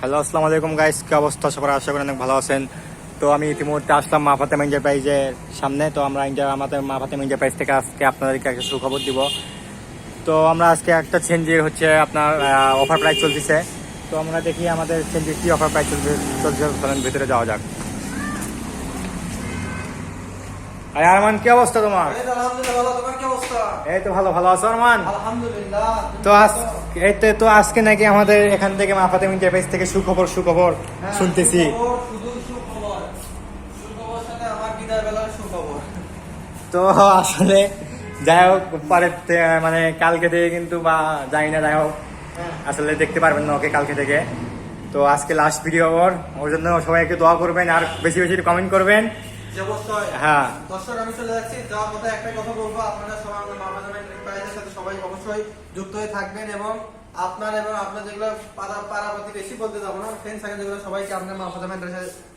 Hello, আসসালামু আলাইকুম guys কি অবস্থা? সবার আশা করি অনেক ভালো আছেন। তো আমি ইতিমধ্যে আসলাম মা ফাতেমা এন্টারপ্রাইজের সামনে। তো আমরা আমাদের মা ফাতেমা এন্টারপ্রাইজ থেকে আজকে আপনাদেরকে একটা সুখবর দিব। তো আমরা আজকে একটা চেঞ্জের হচ্ছে আপনার অফার প্রাইস চলতেছে। তো আমরা দেখি আমাদের চেঞ্জের কি অফার প্রাইস চলছে চলছে চলেন ভিতরে যাওয়া যাক। আরে আরমান, কি অবস্থা তোমার? আলহামদুলিল্লাহ, ভালো। তোমার কি এই তো ভালো ভালো আছো আরমান? আলহামদুলিল্লাহ। তো আজ এই তো- আজকে নাকি আমাদের এখান থেকে মা ফাতেমা থেকে সুখবর সুখবর হ্যাঁ, শুনতেছি। তো আসলে যাই হোক পরের থে- মানে কালকে থেকে কিন্তু বা জানি না যাই হোক। হ্যাঁ। আসলে দেখতে পারবেন না ওকে কালকে থেকে। তো আজকে লাস্ট ভিডিও ওর। ওর জন্য সবাই একটু দোয়া করবেন আর বেশি বেশি কমেন্ট করবেন। হ্যাঁ। দর্শক আমি চলে যাচ্ছি। যাওয়ার কথা একটা কথা বলব আপনারা সবাই আমার মামা জামাই এন্টারপ্রাইজের সাথে সবাই অবশ্যই যুক্ত হয়ে থাকবেন এবং আপনার এবং আপনার যেগুলো পাড়া পাড়াপতি বেশি বলতে যাব না ফ্রেন্ড সার্কেল যেগুলো সবাইকে আপনার মামা জামাই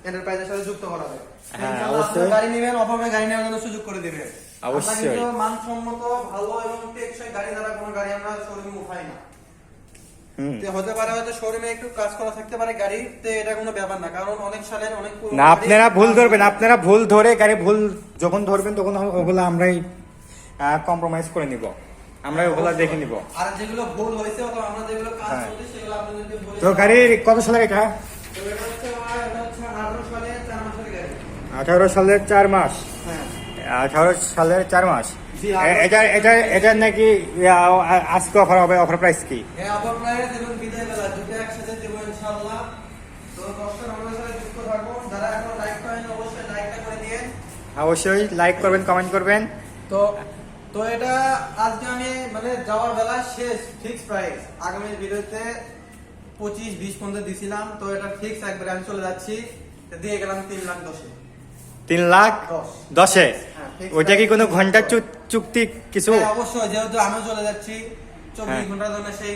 এন্টারপ্রাইজের সাথে যুক্ত করাবে ইনশাআল্লাহ অবশ্যই। আপনার গাড়ি নেবেন অভাবে গাড়ি নেওয়ার জন্য সুযোগ করে দেবেন। অবশ্যই। মানসম্মত ভালো এবং টেকসই গাড়ি দ্বারা কোনো গাড়ি আমরা শোরুমে উঠাই না। হতে পারে হয়তো শোরুমে একটু কাজ করা থাকতে পারে গাড়িতে এটা কোনো ব্যাপার না। কারণ অনেক সালের অনেক না আপনারা ভুল ধরবেন আপনারা ভুল ধরে গাড়ি ভুল যখন ধরবেন তখন ওগুলো আমরাই কম্প্রোমাইজ করে নিব। আমরা ওগুলো দেখে নিব। আর যেগুলো ভুল হয়েছে অথবা আমরা যেগুলো কাজ হ্যাঁ। সেগুলো আপনাদেরকে বলে তো গাড়ির কত সালের এটা? তো এটা হচ্ছে আমার এটা হচ্ছে 18 সালে 4 আঠারো সালের চার মাস। হ্যাঁ। আঠারো সালের চার মাস। এটা এটা এটা নাকি আজকে অফার হবে অফার প্রাইস কি? এই অফার প্রাইস এবং বিদায় বেলা দুটো একসাথে দেবো ইনশাআল্লাহ। তো দর্শক আমাদের সাথে যুক্ত থাকুন যারা এখন লাইক করেন অবশ্যই লাইকটা করে দিন অবশ্যই লাইক করবেন কমেন্ট করবেন। তো তো এটা আজকে আমি মানে যাওয়ার বেলা শেষ ফিক্স প্রাইস আগামী ভিডিওতে পঁচিশ বিশ পর্যন্ত দিছিলাম। তো এটা ফিক্স একবারে আমি চলে যাচ্ছি। দিয়ে গেলাম তিন লাখ দশে। তিন লাখ দশ। ওইটা কি কোনো ঘণ্টা চু- চুক্তি কিছু? হ্যাঁ, অবশ্যই যেহেতু আমি চলে যাচ্ছি চব্বিশ হ্যাঁ। ঘণ্টার জন্য সেই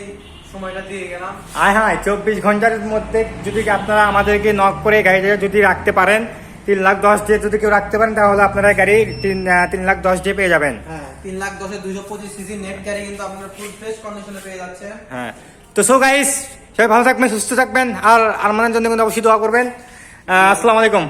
সময়টা দিয়ে গেলাম। আয় হ্যাঁ চব্বিশ ঘণ্টার মধ্যে যদি আপনারা আমাদেরকে নক করে গাড়িটা যদি রাখতে পারেন তিন লাখ দশ দিয়ে যদি কেউ রাখতে পারেন তাহলে আপনারা গাড়ি তিন তিন লাখ দশ দিয়ে পেয়ে যাবেন। হ্যাঁ তিন লাখ দশে দুইশো পঁচিশ সিসি নেট গাড়ি কিন্তু আপনার ফুল ফ্রেশ কন্ডিশনে পেয়ে যাচ্ছে হ্যাঁ। তো সো গাইস সবাই ভালো থাকবেন সুস্থ থাকবেন আর আরমানের জন্য কিন্তু অবশ্যই দোয়া করবেন। আসসালামু আলাইকুম।